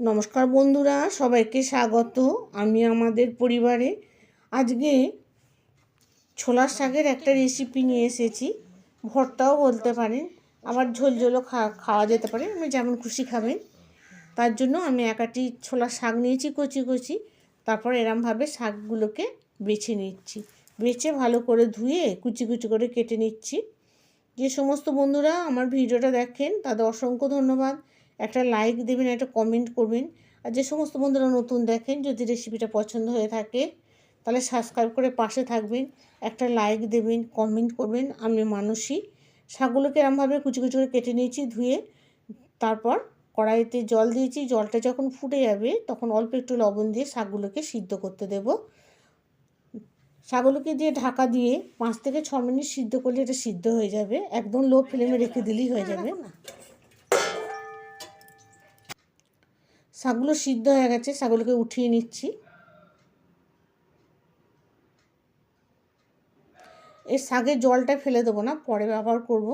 নমস্কার বন্ধুরা, সবাইকে স্বাগত। আমি আমাদের পরিবারে আজকে ছোলার শাকের একটা রেসিপি নিয়ে এসেছি। ভর্তাও বলতে পারেন, আবার ঝোল ঝোলও খাওয়া যেতে পারে, আপনি যেমন খুশি খাবেন। তার জন্য আমি একাটি ছোলার শাক নিয়েছি, কচি কচি। তারপর এরমভাবে শাকগুলোকে বেছে নিচ্ছি। বেছে ভালো করে ধুয়ে কুচি কুচি করে কেটে নিচ্ছি। যে সমস্ত বন্ধুরা আমার ভিডিওটা দেখেন, তাদের অসংখ্য ধন্যবাদ। একটা লাইক দেবেন, একটা কমেন্ট করবেন। আর যে সমস্ত বন্ধুরা নতুন দেখেন, যদি রেসিপিটা পছন্দ হয়ে থাকে, তাহলে সাবস্ক্রাইব করে পাশে থাকবেন। একটা লাইক দেবেন কমেন্ট করবেন, আমি মানুষই। শাকগুলোকে এরমভাবে কুচি কুচি করে কেটে নিয়েছি, ধুয়ে তারপর কড়াইতে জল দিয়েছি। জলটা যখন ফুটে যাবে, তখন অল্প একটু লবণ দিয়ে শাকগুলোকে সিদ্ধ করতে দেব। শাকগুলোকে দিয়ে ঢাকা দিয়ে পাঁচ থেকে ছ মিনিট সিদ্ধ করলে এটা সিদ্ধ হয়ে যাবে। একদম লো ফ্লেমে রেখে দিলেই হয়ে যাবে। শাকগুলো সিদ্ধ হয়ে গেছে, শাকগুলোকে উঠিয়ে নিচ্ছি। এই শাকের জলটা ফেলে দেবো না, পরে ব্যবহার করব।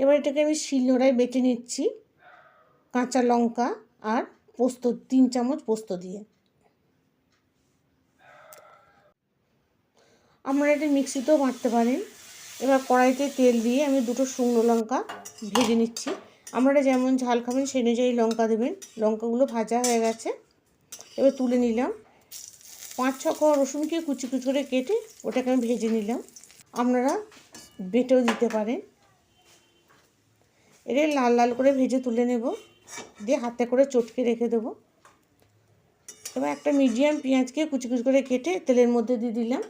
এবার এটাকে আমি শিলনোড়ায় বেটে নিচ্ছি, কাঁচা লঙ্কা আর পোস্ত, তিন চামচ পোস্ত দিয়ে। আপনারা এটা মিক্সিতেও বাটতে পারেন। এবার কড়াইতে তেল দিয়ে আমি দুটো শুকনো লঙ্কা ভেজে নিচ্ছি। আপনারা যেমন ঝাল খাবেন সেই অনুযায়ী লঙ্কা দেবেন। লঙ্কাগুলো ভাজা হয়ে গেছে। এবার তুলে নিলাম। পাঁচ ছ কোয়া রসুনকে কুচি কুচি করে কেটে ওটাকে আমি ভেজে নিলাম। আপনারা বেটেও দিতে পারেন। এটা লাল লাল করে ভেজে তুলে নেব। দিয়ে হাতে করে চটকে রেখে দেবো। এবার একটা মিডিয়াম পেঁয়াজকে কুচি কুচি করে কেটে তেলের মধ্যে দিয়ে দিলাম।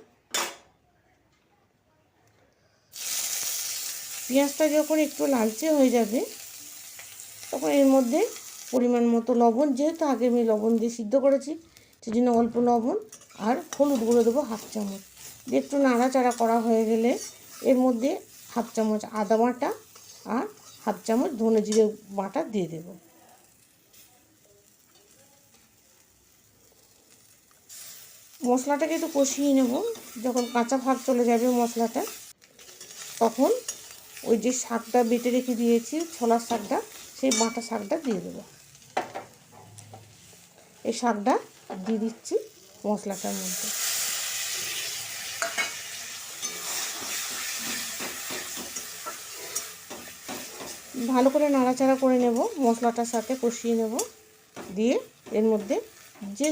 পেঁয়াজটা যখন একটু লালচে হয়ে যাবে, তখন এর মধ্যে পরিমাণ মতো লবণ, যেহেতু আগে আমি লবণ দিয়ে সিদ্ধ করেছি সেই জন্য অল্প লবণ আর হলুদ গুঁড়ো দেবো হাফ চামচ। দিয়ে একটু নাড়াচাড়া করা হয়ে গেলে এর মধ্যে হাফ চামচ আদা বাটা আর হাফ চামচ ধনে জিরে বাটা দিয়ে দেব। মশলাটাকে একটু কষিয়ে নেব, যখন কাঁচা ভাব চলে যাবে মশলাটা, তখন ওই যে শাকটা বেটে রেখে দিয়েছি, ছোলার শাকটা, সেই বাটা শাকটা দিয়ে দেবো। এই শাকটা দিয়ে দিচ্ছি মশলাটার মধ্যে। ভালো করে নাড়াচাড়া করে নেব, মশলাটার সাথে কষিয়ে নেব, দিয়ে এর মধ্যে যে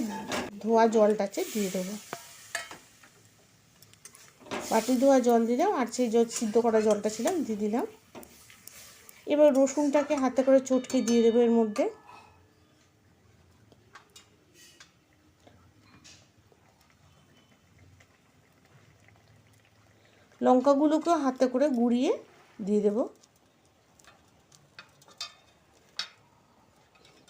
ধোয়া জলটা আছে দিয়ে দেবো। বাটি ধোয়া জল দিলাম আর সেই জল সিদ্ধ করা জলটা ছিলাম দিয়ে দিলাম। এবার রসুনটাকে হাতে করে চটকে দিয়ে দেবো এর মধ্যে। লঙ্কাগুলোকেও হাতে করে গুঁড়িয়ে দিয়ে দেব।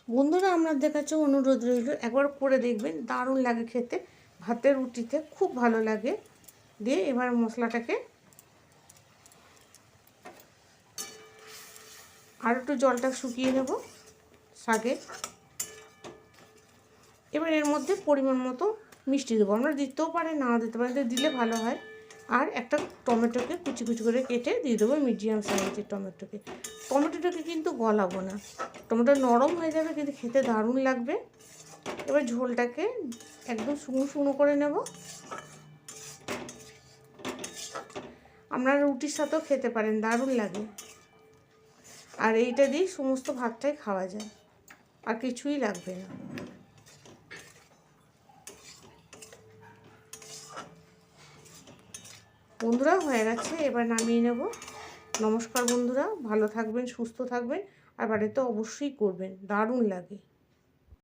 বন্ধুরা আপনাদের কাছে অনুরোধ রইল, একবার করে দেখবেন, দারুণ লাগে খেতে। ভাতের রুটিতে খুব ভালো লাগে। দিয়ে এবার মশলাটাকে আর একটু জলটা শুকিয়ে নেব শাকে। এবার এর মধ্যে পরিমাণ মতো মিষ্টি দেবো। আমরা দিতেও পারে, না দিতে পারে দিলে ভালো হয়। আর একটা টমেটোকে কুচি কুচি করে কেটে দিয়ে দেবো মিডিয়াম সাইজের টমেটোকে। টমেটোটাকে কিন্তু গলাবো না। টমেটো নরম হয়ে যাবে, কিন্তু খেতে দারুণ লাগবে। এবার ঝোলটাকে একদম শুকনো শুকনো করে নেব। আপনারা রুটির সাথেও খেতে পারেন, দারুণ লাগে। আর এইটা দিয়েই সমস্ত ভাতটাই খাওয়া যায়, আর কিছুই লাগবে না। বন্ধুরা, হয়ে গেছে। এবার নামিয়ে নেব। নমস্কার বন্ধুরা, ভালো থাকবেন, সুস্থ থাকবেন, আর বাড়িতে অবশ্যই করবেন, দারুণ লাগে।